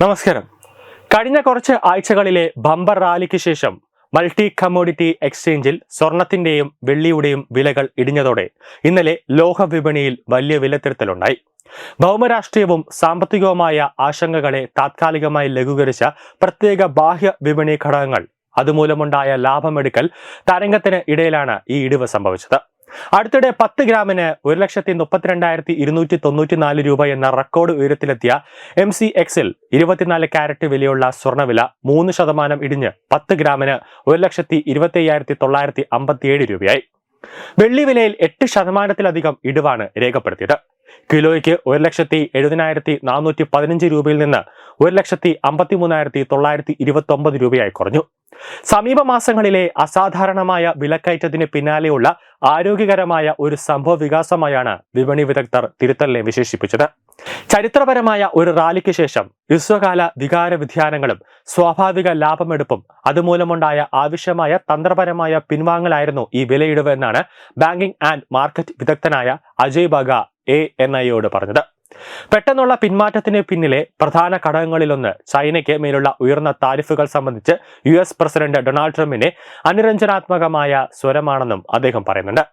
നമസ്കാരം. കഴിഞ്ഞ കുറച്ച് ആഴ്ചകളിലെ ബമ്പർ റാലിക്ക് ശേഷം മൾട്ടി കമ്മോഡിറ്റി എക്സ്ചേഞ്ചിൽ സ്വർണത്തിന്റെയും വെള്ളിയുടെയും വിലകൾ ഇടിഞ്ഞതോടെ ഇന്നലെ ലോഹ വിപണിയിൽ വലിയ വിലത്തിരുത്തലുണ്ടായി. ഭൗമരാഷ്ട്രീയവും സാമ്പത്തികവുമായ ആശങ്കകളെ താത്കാലികമായി ലഘൂകരിച്ച പ്രത്യേക ബാഹ്യ വിപണി ഘടകങ്ങൾ അതുമൂലമുണ്ടായ ലാഭമെടുക്കൽ തരംഗത്തിന് ഇടയിലാണ് ഈ ഇടിവ് സംഭവിച്ചത്. അടുത്തിടെ പത്ത് ഗ്രാമിന് ഒരു ലക്ഷത്തി മുപ്പത്തിരണ്ടായിരത്തി ഇരുന്നൂറ്റി തൊണ്ണൂറ്റി നാല് രൂപ എന്ന റെക്കോർഡ് ഉയരത്തിലെത്തിയ എം സി എക്സിൽ ഇരുപത്തിനാല് ക്യാരറ്റ് വിലയുള്ള സ്വർണവില മൂന്ന് ശതമാനം ഇടിഞ്ഞ് പത്ത് ഗ്രാമിന് ഒരു ലക്ഷത്തി ഇരുപത്തി അയ്യായിരത്തി തൊള്ളായിരത്തി അമ്പത്തിയേഴ് രൂപയായി. വെള്ളി വിലയിൽ എട്ട് ശതമാനത്തിലധികം ഇടിവാണ് രേഖപ്പെടുത്തിയത്. കിലോയ്ക്ക് ഒരു ലക്ഷത്തി എഴുപതിനായിരത്തി നാനൂറ്റി പതിനഞ്ച് രൂപയിൽ നിന്ന് ഒരു ലക്ഷത്തി അമ്പത്തി മൂന്നായിരത്തി തൊള്ളായിരത്തി ഇരുപത്തി ഒമ്പത് രൂപയായി കുറഞ്ഞു. സമീപ മാസങ്ങളിലെ അസാധാരണമായ വിലക്കയറ്റത്തിന് പിന്നാലെയുള്ള ആരോഗ്യകരമായ ഒരു സംഭവ വികാസമായാണ് വിപണി വിദഗ്ധർ തിരുത്തലിനെ വിശേഷിപ്പിച്ചത്. ചരിത്രപരമായ ഒരു റാലിക്ക് ശേഷം ഹ്രസ്വകാല വികാര വ്യതിയാനങ്ങളും സ്വാഭാവിക ലാഭമെടുപ്പും അതുമൂലമുണ്ടായ ആവശ്യമായ തന്ത്രപരമായ പിൻവാങ്ങലായിരുന്നു ഈ വിലയിടിവ് എന്നാണ് ബാങ്കിംഗ് ആൻഡ് മാർക്കറ്റ് വിദഗ്ധനായ അജയ് ബഗ എ എൻ ഐയോട് പറഞ്ഞത്. പെട്ടെന്നുള്ള പിന്മാറ്റത്തിന് പിന്നിലെ പ്രധാന ഘടകങ്ങളിലൊന്ന് ചൈനയ്ക്ക് മേലുള്ള ഉയർന്ന താരിഫുകൾ സംബന്ധിച്ച് യു എസ് പ്രസിഡന്റ് ഡൊണാൾഡ് ട്രംപിന്റെ അനുരഞ്ജനാത്മകമായ സ്വരമാണെന്നും അദ്ദേഹം പറയുന്നുണ്ട്.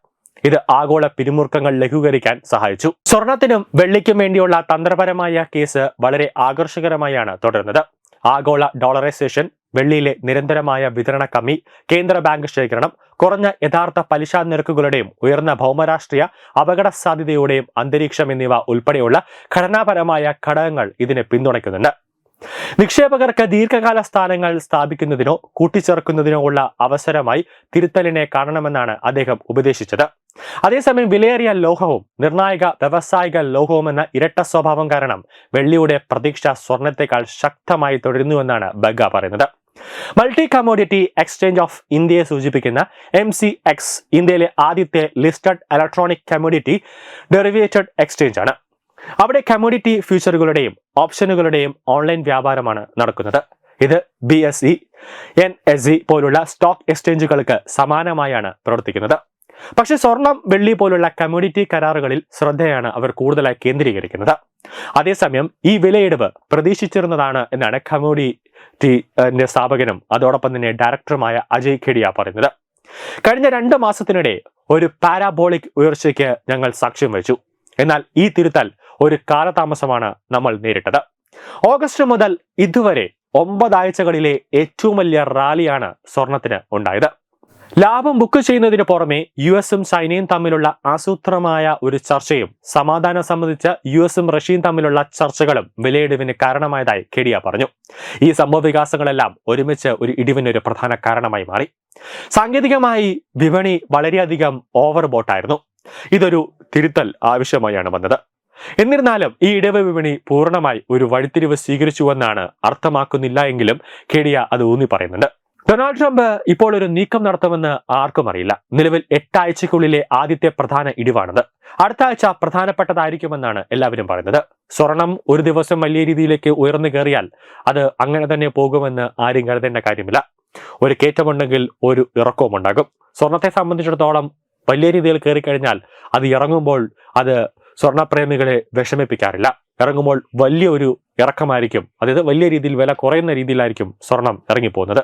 ഇത് ആഗോള പിരിമുറുക്കങ്ങൾ ലഘൂകരിക്കാൻ സഹായിച്ചു. സ്വർണത്തിനും വെള്ളിക്കും വേണ്ടിയുള്ള തന്ത്രപരമായ കേസ് വളരെ ആകർഷകരമായാണ് തുടരുന്നത്. ആഗോള ഡോളറൈസേഷൻ വെള്ളിയിലെ നിരന്തരമായ വിതരണ കമ്മി കേന്ദ്ര ബാങ്ക് ശേഖരണം കുറഞ്ഞ യഥാർത്ഥ പലിശ നിരക്കുകളുടെയും ഉയർന്ന ഭൗമരാഷ്ട്രീയ അപകട സാധ്യതയുടെയും അന്തരീക്ഷം എന്നിവ ഉൾപ്പെടെയുള്ള ഘടനാപരമായ ഘടകങ്ങൾ ഇതിനെ പിന്തുണയ്ക്കുന്നുണ്ട്. നിക്ഷേപകർക്ക് ദീർഘകാല സ്ഥാനങ്ങൾ സ്ഥാപിക്കുന്നതിനോ കൂട്ടിച്ചേർക്കുന്നതിനോ ഉള്ള അവസരമായി തിരുത്തലിനെ കാണണമെന്നാണ് അദ്ദേഹം ഉപദേശിച്ചത്. അതേസമയം വിലയേറിയ ലോഹവും നിർണായക വ്യവസായിക ലോഹവും എന്ന ഇരട്ട സ്വഭാവം കാരണം വെള്ളിയുടെ പ്രതീക്ഷ സ്വർണത്തെക്കാൾ ശക്തമായി തുടരുന്നുവെന്നാണ് ബഗ പറയുന്നത്. മൾട്ടി കമോഡിറ്റി എക്സ്ചേഞ്ച് ഓഫ് ഇന്ത്യയെ സൂചിപ്പിക്കുന്ന എം സി എക്സ് ഇന്ത്യയിലെ ആദ്യത്തെ listed electronic commodity derivated exchange ആണ്. അവിടെ കമോഡിറ്റി ഫ്യൂച്ചറുകളുടെയും ഓപ്ഷനുകളുടെയും ഓൺലൈൻ വ്യാപാരമാണ് നടക്കുന്നത്. ഇത് B S E N S E പോലുള്ള സ്റ്റോക്ക് എക്സ്ചേഞ്ചുകൾക്ക് സമാനമായാണ് പ്രവർത്തിക്കുന്നത്. പക്ഷേ സ്വർണം വെള്ളി പോലുള്ള കമ്മ്യൂണിറ്റി കരാറുകളിൽ ശ്രദ്ധയാണ് അവർ കൂടുതലായി കേന്ദ്രീകരിക്കുന്നത്. അതേസമയം ഈ വിലയിടിവ് പ്രതീക്ഷിച്ചിരുന്നതാണ് എന്നാണ് കമ്മ്യൂണിറ്റി സ്ഥാപകനും അതോടൊപ്പം തന്നെ ഡയറക്ടറുമായ അജയ് ഖേഡിയ പറയുന്നത്. കഴിഞ്ഞ രണ്ട് മാസത്തിനിടെ ഒരു പാരാബോളിക് ഉയർച്ചയ്ക്ക് ഞങ്ങൾ സാക്ഷ്യം വഹിച്ചു. എന്നാൽ ഈ തിരുത്തൽ ഒരു കാലതാമസമാണ് നമ്മൾ നേരിട്ടത്. ഓഗസ്റ്റ് മുതൽ ഇതുവരെ ഒമ്പതാഴ്ചകളിലെ ഏറ്റവും വലിയ റാലിയാണ് സ്വർണത്തിന് ഉണ്ടായത്. ലാഭം ബുക്ക് ചെയ്യുന്നതിന് പുറമെ യു എസും ചൈനയും തമ്മിലുള്ള ആസൂത്രമായ ഒരു ചർച്ചയും സമാധാനം സംബന്ധിച്ച് യു എസും റഷ്യയും തമ്മിലുള്ള ചർച്ചകളും വിലയിടിവിന് കാരണമായതായി കെഡിയ പറഞ്ഞു. ഈ സംഭവ വികാസങ്ങളെല്ലാം ഒരുമിച്ച് ഒരു ഇടിവിന് ഒരു പ്രധാന കാരണമായി മാറി. സാങ്കേതികമായി വിപണി വളരെയധികം ഓവർ ബോട്ടായിരുന്നു ഇതൊരു തിരുത്തൽ ആവശ്യമായാണ് വന്നത്. എന്നിരുന്നാലും ഈ ഇടവ വിപണി പൂർണമായി ഒരു വഴിത്തിരിവ് സ്വീകരിച്ചുവെന്നാണ് അർത്ഥമാക്കുന്നില്ല എങ്കിലും കെഡിയ അത് ഊന്നി പറയുന്നുണ്ട് ഡൊണാൾഡ് ട്രംപ് ഇപ്പോൾ ഒരു നീക്കം നടത്തുമെന്ന് ആർക്കും അറിയില്ല. നിലവിൽ എട്ടാഴ്ചയ്ക്കുള്ളിലെ ആദ്യത്തെ പ്രധാന ഇടിവാണത്. അടുത്ത ആഴ്ച പ്രധാനപ്പെട്ടതായിരിക്കുമെന്നാണ് എല്ലാവരും പറയുന്നത്. സ്വർണം ഒരു ദിവസം വലിയ രീതിയിലേക്ക് ഉയർന്നു കയറിയാൽ അത് അങ്ങനെ തന്നെ പോകുമെന്ന് ആരും കരുതേണ്ട കാര്യമില്ല. ഒരു കയറ്റമുണ്ടെങ്കിൽ ഒരു ഇറക്കവും ഉണ്ടാകും. സ്വർണത്തെ സംബന്ധിച്ചിടത്തോളം വലിയ രീതിയിൽ കയറി കഴിഞ്ഞാൽ അത് ഇറങ്ങുമ്പോൾ അത് സ്വർണപ്രേമികളെ വിഷമിപ്പിക്കാറില്ല. ഇറങ്ങുമ്പോൾ വലിയൊരു ഇറക്കമായിരിക്കും. അതായത് വലിയ രീതിയിൽ വില കുറയുന്ന രീതിയിലായിരിക്കും സ്വർണം ഇറങ്ങിപ്പോകുന്നത്.